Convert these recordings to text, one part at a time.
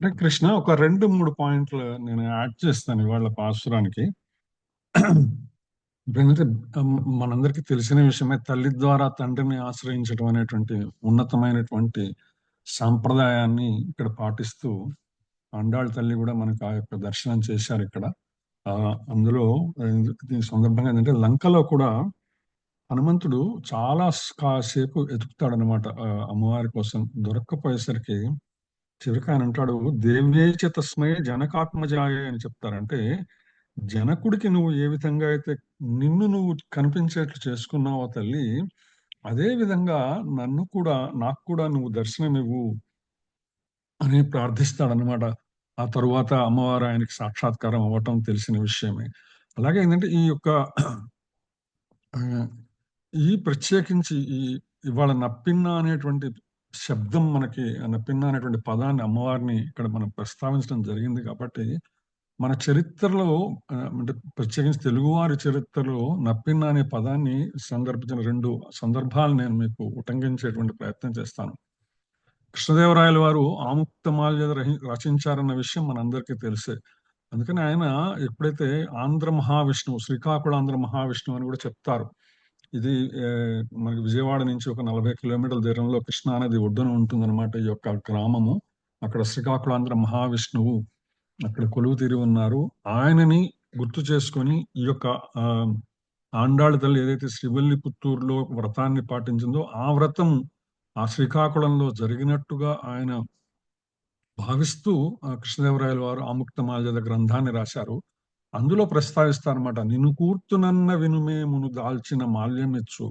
అంటే కృష్ణ ఒక రెండు మూడు పాయింట్లు నేను యాడ్ చేస్తాను ఇవాళ పాసురానికి ఎందుకంటే మనందరికీ తెలిసిన విషయమే తల్లి ద్వారా తండ్రిని ఆశ్రయించడం అనేటువంటి ఉన్నతమైనటువంటి సాంప్రదాయాన్ని ఇక్కడ పాటిస్తూ అండాళ్ళ తల్లి కూడా మనకు ఆ యొక్క దర్శనం చేశారు ఇక్కడ. ఆ అందులో దీని సందర్భంగా ఏంటంటే లంకలో కూడా హనుమంతుడు చాలా కాసేపు ఎతుకుతాడనమాట అమ్మవారి కోసం దొరక్కపోయేసరికి చివరికి ఆయన అంటాడు దేవ్యేచ తస్మై జనకాత్మజాయ అని చెప్తారంటే జనకుడికి నువ్వు ఏ విధంగా అయితే నిన్ను నువ్వు కనిపించేట్లు చేసుకున్నావో తల్లి అదే విధంగా నన్ను కూడా నాకు కూడా నువ్వు దర్శనం ఇవ్వు అని ప్రార్థిస్తాడనమాట ఆ తరువాత అమ్మవారు ఆయనకి సాక్షాత్కారం అవ్వటం తెలిసిన విషయమే. అలాగే ఏంటంటే ఈ యొక్క ఈ ప్రత్యేకించి ఈ ఇవాళ నప్పిన్న అనేటువంటి శబ్దం మనకి ఆ నప్పిన్న అనేటువంటి పదాన్ని అమ్మవారిని ఇక్కడ మనం ప్రస్తావించడం జరిగింది కాబట్టి మన చరిత్రలో అంటే ప్రత్యేకించి తెలుగువారి చరిత్రలో నప్పిన్న అనే పదాన్ని సందర్భించిన రెండు సందర్భాలు నేను మీకు ఉటంకించేటువంటి ప్రయత్నం చేస్తాను. కృష్ణదేవరాయల వారు ఆముక్తమాల్యద రహి- రచించారన్న విషయం మనందరికీ తెలిసే. అందుకని ఆయన ఎప్పుడైతే ఆంధ్ర మహావిష్ణువు శ్రీకాకుళాంధ్ర మహావిష్ణువు అని కూడా చెప్తారు. ఇది మనకి విజయవాడ నుంచి ఒక నలభై కిలోమీటర్ల దూరంలో కృష్ణానది ఒడ్డున ఉంటుందన్నమాట ఈ యొక్క గ్రామము. అక్కడ శ్రీకాకుళాంధ్ర మహావిష్ణువు అక్కడ కొలువు తీరి ఉన్నారు. ఆయనని గుర్తు చేసుకొని ఈ యొక్క ఆండాళ్ళ తల్లి ఏదైతే శ్రీవల్లి పుత్తూరులో వ్రతాన్ని పాటించిందో ఆ వ్రతం ఆ శ్రీకాకుళంలో జరిగినట్టుగా ఆయన భావిస్తూ ఆ కృష్ణదేవరాయల వారు ఆముక్తమాల్యద గ్రంథాన్ని రాశారు. అందులో ప్రస్తావిస్తారన్నమాట నిన్ను కూర్చునన్న వినుమేమును దాల్చిన మాల్యమెచ్చు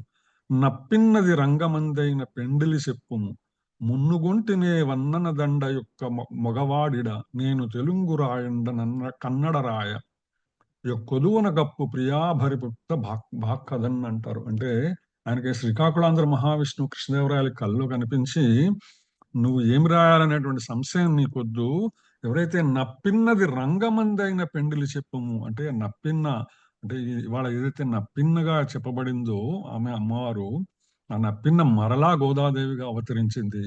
నప్పిన్నది రంగమందైన పెండిలి చెప్పుము మున్నుగొంటినే వన్నన దండ యొక్క మొ- మొగవాడిడ నేను తెలుగు రాయండ నన్న కన్నడ రాయ కొలువన గప్పు ప్రియాభరిపుక్త భాక్ భాక్కదన్ అంటారు. అంటే ఆయనకి శ్రీకాకుళాంధ్ర మహావిష్ణువు కృష్ణదేవరాయల కళ్ళు కనిపించి నువ్వు ఏమి రాయాలనేటువంటి సంశయం నీకొద్దు ఎవరైతే నప్పిన్నది రంగమందైన పెండిలి చెప్పుము అంటే నప్పిన్న అంటే ఇవాళ ఏదైతే నప్పిన్నగా చెప్పబడిందో ఆమె అమ్మవారు ఆ నప్పిన్న మరలా గోదాదేవిగా అవతరించింది.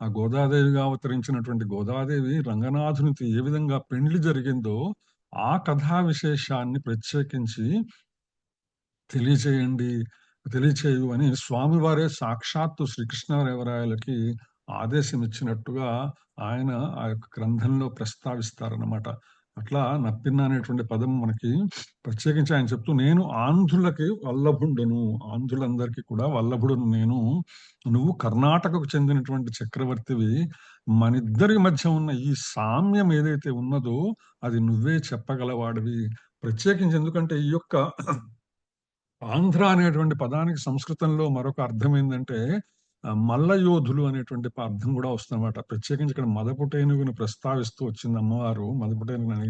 ఆ గోదాదేవిగా అవతరించినటువంటి గోదాదేవి రంగనాథునికి ఏ విధంగా పెండ్లి జరిగిందో ఆ కథా విశేషాన్ని ప్రత్యేకించి తెలియచేయండి తెలియచేయు అని స్వామివారే సాక్షాత్తు శ్రీకృష్ణదేవరాయలకి ఆదేశం ఇచ్చినట్టుగా ఆయన ఆ యొక్క గ్రంథంలో ప్రస్తావిస్తారన్నమాట. అట్లా నప్పిన్న అనేటువంటి పదం మనకి ప్రత్యేకించి ఆయన చెప్తూ నేను ఆంధ్రులకి వల్లభుండును. ఆంధ్రులందరికీ కూడా వల్లభుడును నేను. నువ్వు కర్ణాటకకు చెందినటువంటి చక్రవర్తివి. మనిద్దరి మధ్య ఉన్న ఈ సామ్యం ఏదైతే ఉన్నదో అది నువ్వే చెప్పగలవాడివి. ప్రత్యేకించి ఎందుకంటే ఈ యొక్క ఆంధ్ర అనేటువంటి పదానికి సంస్కృతంలో మరొక అర్థం ఏంటంటే మల్ల యోధులు అనేటువంటి అర్థం కూడా వస్తుందన్నమాట. ప్రత్యేకించి ఇక్కడ మదపుటేనుగుని ప్రస్తావిస్తూ వచ్చింది అమ్మవారు. మదపుటేనుగుని అని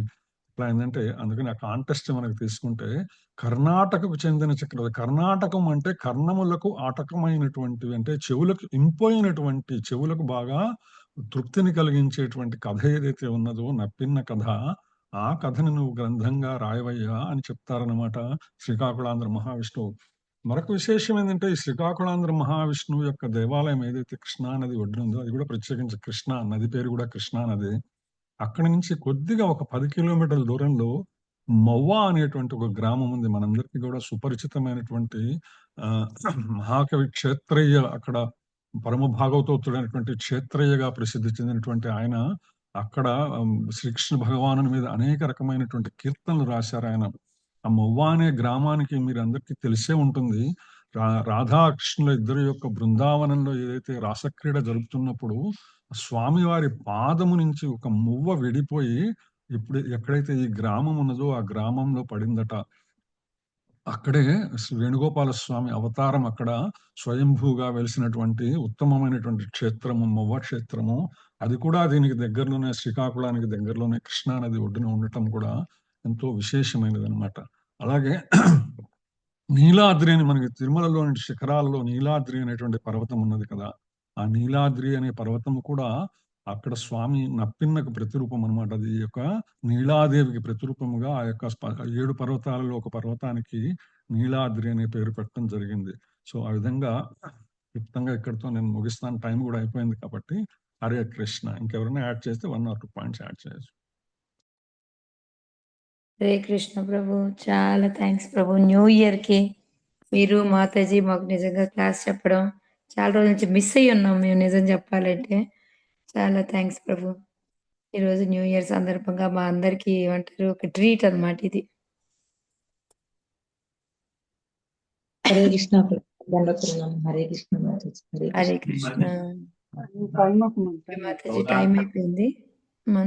ఇట్లా ఏంటంటే అందుకని ఆ కాంటెస్ట్ మనకు తీసుకుంటే కర్ణాటకకు చెందిన చక్రవర్తి కర్ణాటకం అంటే కర్ణములకు ఆటకమైనటువంటివి అంటే చెవులకు ఇంపోయినటువంటి చెవులకు బాగా తృప్తిని కలిగించేటువంటి కథ ఏదైతే ఉన్నదో నప్పిన్న కథ ఆ కథని నువ్వు గ్రంథంగా రాయవయ్యా అని చెప్తారనమాట శ్రీకాకుళాంధ్ర మహావిష్ణువు. మరొక విశేషం ఏంటంటే ఈ శ్రీకాకుళాంధ్ర మహావిష్ణువు యొక్క దేవాలయం ఏదైతే కృష్ణా నది ఒడ్డు ఉందో అది కూడా ప్రత్యేకించి కృష్ణా నది పేరు కూడా కృష్ణా నది. అక్కడి నుంచి కొద్దిగా ఒక పది కిలోమీటర్ల దూరంలో మవ్వ అనేటువంటి ఒక గ్రామం ఉంది. మనందరికీ కూడా సుపరిచితమైనటువంటి ఆ మహాకవి క్షేత్రయ్య అక్కడ పరమ భాగవతోత్తుడైనటువంటి క్షేత్రయ్యగా ప్రసిద్ధి చెందినటువంటి ఆయన అక్కడ శ్రీకృష్ణ భగవాను మీద అనేక రకమైనటువంటి కీర్తనలు రాశారు ఆయన. ఆ మొవ్వ అనే గ్రామానికి మీరు అందరికీ తెలిసే ఉంటుంది. రా రాధాకృష్ణుల ఇద్దరు యొక్క బృందావనంలో ఏదైతే రాసక్రీడ జరుపుతున్నప్పుడు స్వామివారి పాదము నుంచి ఒక మువ్వ విడిపోయి ఇప్పుడు ఎక్కడైతే ఈ గ్రామం ఉన్నదో ఆ గ్రామంలో పడిందట. అక్కడే వేణుగోపాల స్వామి అవతారం అక్కడ స్వయంభూగా వెలిసినటువంటి ఉత్తమమైనటువంటి క్షేత్రము మొవ్వ క్షేత్రము. అది కూడా దీనికి దగ్గరలోనే శ్రీకాకుళానికి దగ్గరలోనే కృష్ణా నది ఒడ్డున ఉండటం కూడా ఎంతో విశేషమైనది అనమాట అలాగే నీలాద్రి అని మనకి తిరుమలలోని శిఖరాలలో నీలాద్రి అనేటువంటి పర్వతం ఉన్నది కదా ఆ నీలాద్రి అనే పర్వతం కూడా అక్కడ స్వామి నప్పిన్నకు ప్రతిరూపం అనమాట అది ఈ యొక్క నీలాదేవికి ప్రతిరూపముగా ఆ యొక్క ఏడు పర్వతాలలో ఒక పర్వతానికి నీలాద్రి అనే పేరు పెట్టడం జరిగింది. సో ఆ విధంగా క్లుప్తంగా ఇక్కడితో నేను ముగిస్తాను. టైం కూడా అయిపోయింది కాబట్టి హరే కృష్ణ. ఇంకెవరైనా యాడ్ చేస్తే one or two points add చేయొచ్చు. హరే కృష్ణ ప్రభు. చాలా థ్యాంక్స్ ప్రభు. న్యూ ఇయర్కి మీరు మాతాజీ మాకు నిజంగా క్లాస్ చెప్పడం చాలా రోజుల నుంచి మిస్ అయ్యి ఉన్నాం మేము నిజం చెప్పాలంటే. చాలా థ్యాంక్స్ ప్రభు. ఈరోజు న్యూ ఇయర్ సందర్భంగా మా అందరికి ఏమంటారు ఒక ట్రీట్ అన్నమాట ఇది. హరే కృష్ణ హరే కృష్ణ మాతాజీ. హరే కృష్ణ. కృష్ణ. మాతాజీ టైం అయిపోయింది. మన